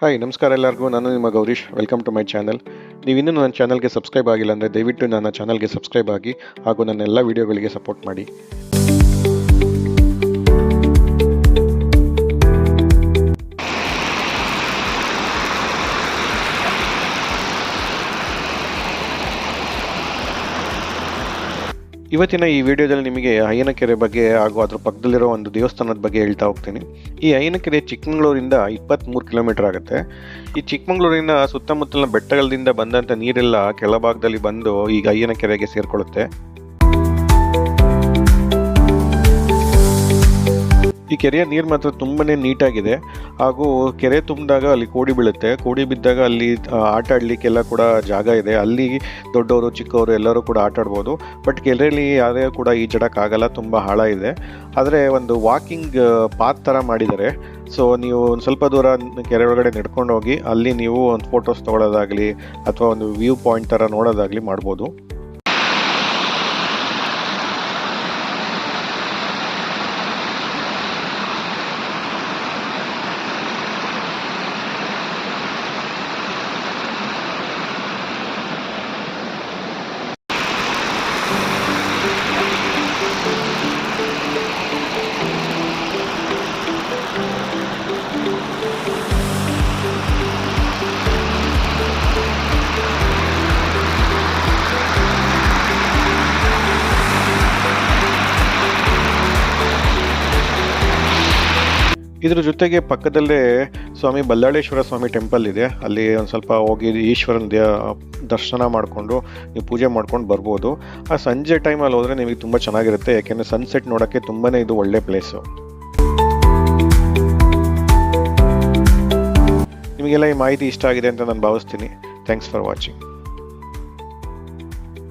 Hi ನಮಸ್ಕಾರ ಎಲ್ಲರಿಗೂ. ನಾನು ನಿಮ್ಮ Gourish. Welcome to my channel ನೀವು ಇನ್ನೂ ನನ್ನ ಚಾನಲ್ಗೆ ಸಬ್ಸ್ಕ್ರೈಬ್ ಆಗಿಲ್ಲ ಅಂದರೆ ದಯವಿಟ್ಟು ನನ್ನ ಚಾನಲ್ಗೆ ಸಬ್ಸ್ಕ್ರೈಬ್ ಆಗಿ ಹಾಗೂ ನನ್ನ ಎಲ್ಲ ವೀಡಿಯೋಗಳಿಗೆ ಸಪೋರ್ಟ್ ಮಾಡಿ. ಇವತ್ತಿನ ಈ ವಿಡಿಯೋದಲ್ಲಿ ನಿಮಗೆ ಅಯ್ಯನಕೆರೆ ಬಗ್ಗೆ ಹಾಗೂ ಅದರ ಪಕ್ಕದಲ್ಲಿರೋ ಒಂದು ದೇವಸ್ಥಾನದ ಬಗ್ಗೆ ಹೇಳ್ತಾ ಹೋಗ್ತೀನಿ. ಈ ಅಯ್ಯನಕೆರೆ ಚಿಕ್ಕಮಗಳೂರಿಂದ ಇಪ್ಪತ್ತ್ಮೂರು ಕಿಲೋಮೀಟರ್ ಆಗುತ್ತೆ. ಈ ಚಿಕ್ಕಮಗಳೂರಿನ ಸುತ್ತಮುತ್ತಲಿನ ಬೆಟ್ಟಗಳಿಂದ ಬಂದಂಥ ನೀರೆಲ್ಲ ಕೆಳಭಾಗದಲ್ಲಿ ಬಂದು ಈಗ ಅಯ್ಯನಕೆರೆಗೆ ಸೇರಿಕೊಳ್ಳುತ್ತೆ. ಈ ಕೆರೆಯ ನೀರು ಮಾತ್ರ ತುಂಬಾ ನೀಟಾಗಿದೆ. ಹಾಗೂ ಕೆರೆ ತುಂಬಿದಾಗ ಅಲ್ಲಿ ಕೋಡಿ ಬೀಳುತ್ತೆ. ಕೋಡಿ ಬಿದ್ದಾಗ ಅಲ್ಲಿ ಆಟ ಆಡಲಿಕ್ಕೆಲ್ಲ ಕೂಡ ಜಾಗ ಇದೆ. ಅಲ್ಲಿ ದೊಡ್ಡವರು, ಚಿಕ್ಕವರು ಎಲ್ಲರೂ ಕೂಡ ಆಟ ಆಡ್ಬೋದು. ಬಟ್ ಕೆರೆಯಲ್ಲಿ ಯಾರೇ ಕೂಡ ಈಜಡಕ್ಕಾಗಲ್ಲ ತುಂಬ ಆಳ ಇದೆ. ಆದರೆ ಒಂದು ವಾಕಿಂಗ್ ಪಾತ್ ಥರ ಮಾಡಿದ್ದಾರೆ. ಸೊ, ನೀವು ಒಂದು ಸ್ವಲ್ಪ ದೂರ ಕೆರೆ ಒಳಗಡೆ ನಡ್ಕೊಂಡು ಹೋಗಿ ಅಲ್ಲಿ ನೀವು ಒಂದು ಫೋಟೋಸ್ ತೊಗೊಳ್ಳೋದಾಗಲಿ ಅಥವಾ ಒಂದು ವ್ಯೂ ಪಾಯಿಂಟ್ ಥರ ನೋಡೋದಾಗಲಿ ಮಾಡ್ಬೋದು. ಇದ್ರ ಜೊತೆಗೆ ಪಕ್ಕದಲ್ಲೇ ಸ್ವಾಮಿ ಬಲ್ಲಾಳೇಶ್ವರ ಸ್ವಾಮಿ ಟೆಂಪಲ್ ಇದೆ. ಅಲ್ಲಿ ಒಂದು ಸ್ವಲ್ಪ ಹೋಗಿ ಈಶ್ವರನ ದರ್ಶನ ಮಾಡಿಕೊಂಡು ನೀವು ಪೂಜೆ ಮಾಡ್ಕೊಂಡು ಬರ್ಬೋದು. ಆ ಸಂಜೆ ಟೈಮಲ್ಲಿ ಹೋದರೆ ನಿಮಗೆ ತುಂಬ ಚೆನ್ನಾಗಿರುತ್ತೆ. ಯಾಕೆಂದರೆ ಸನ್ಸೆಟ್ ನೋಡೋಕ್ಕೆ ತುಂಬಾ ಇದು ಒಳ್ಳೆ ಪ್ಲೇಸು ನಿಮಗೆಲ್ಲ ಈ ಮಾಹಿತಿ ಇಷ್ಟ ಆಗಿದೆ ಅಂತ ನಾನು ಭಾವಿಸ್ತೀನಿ. Thanks for watching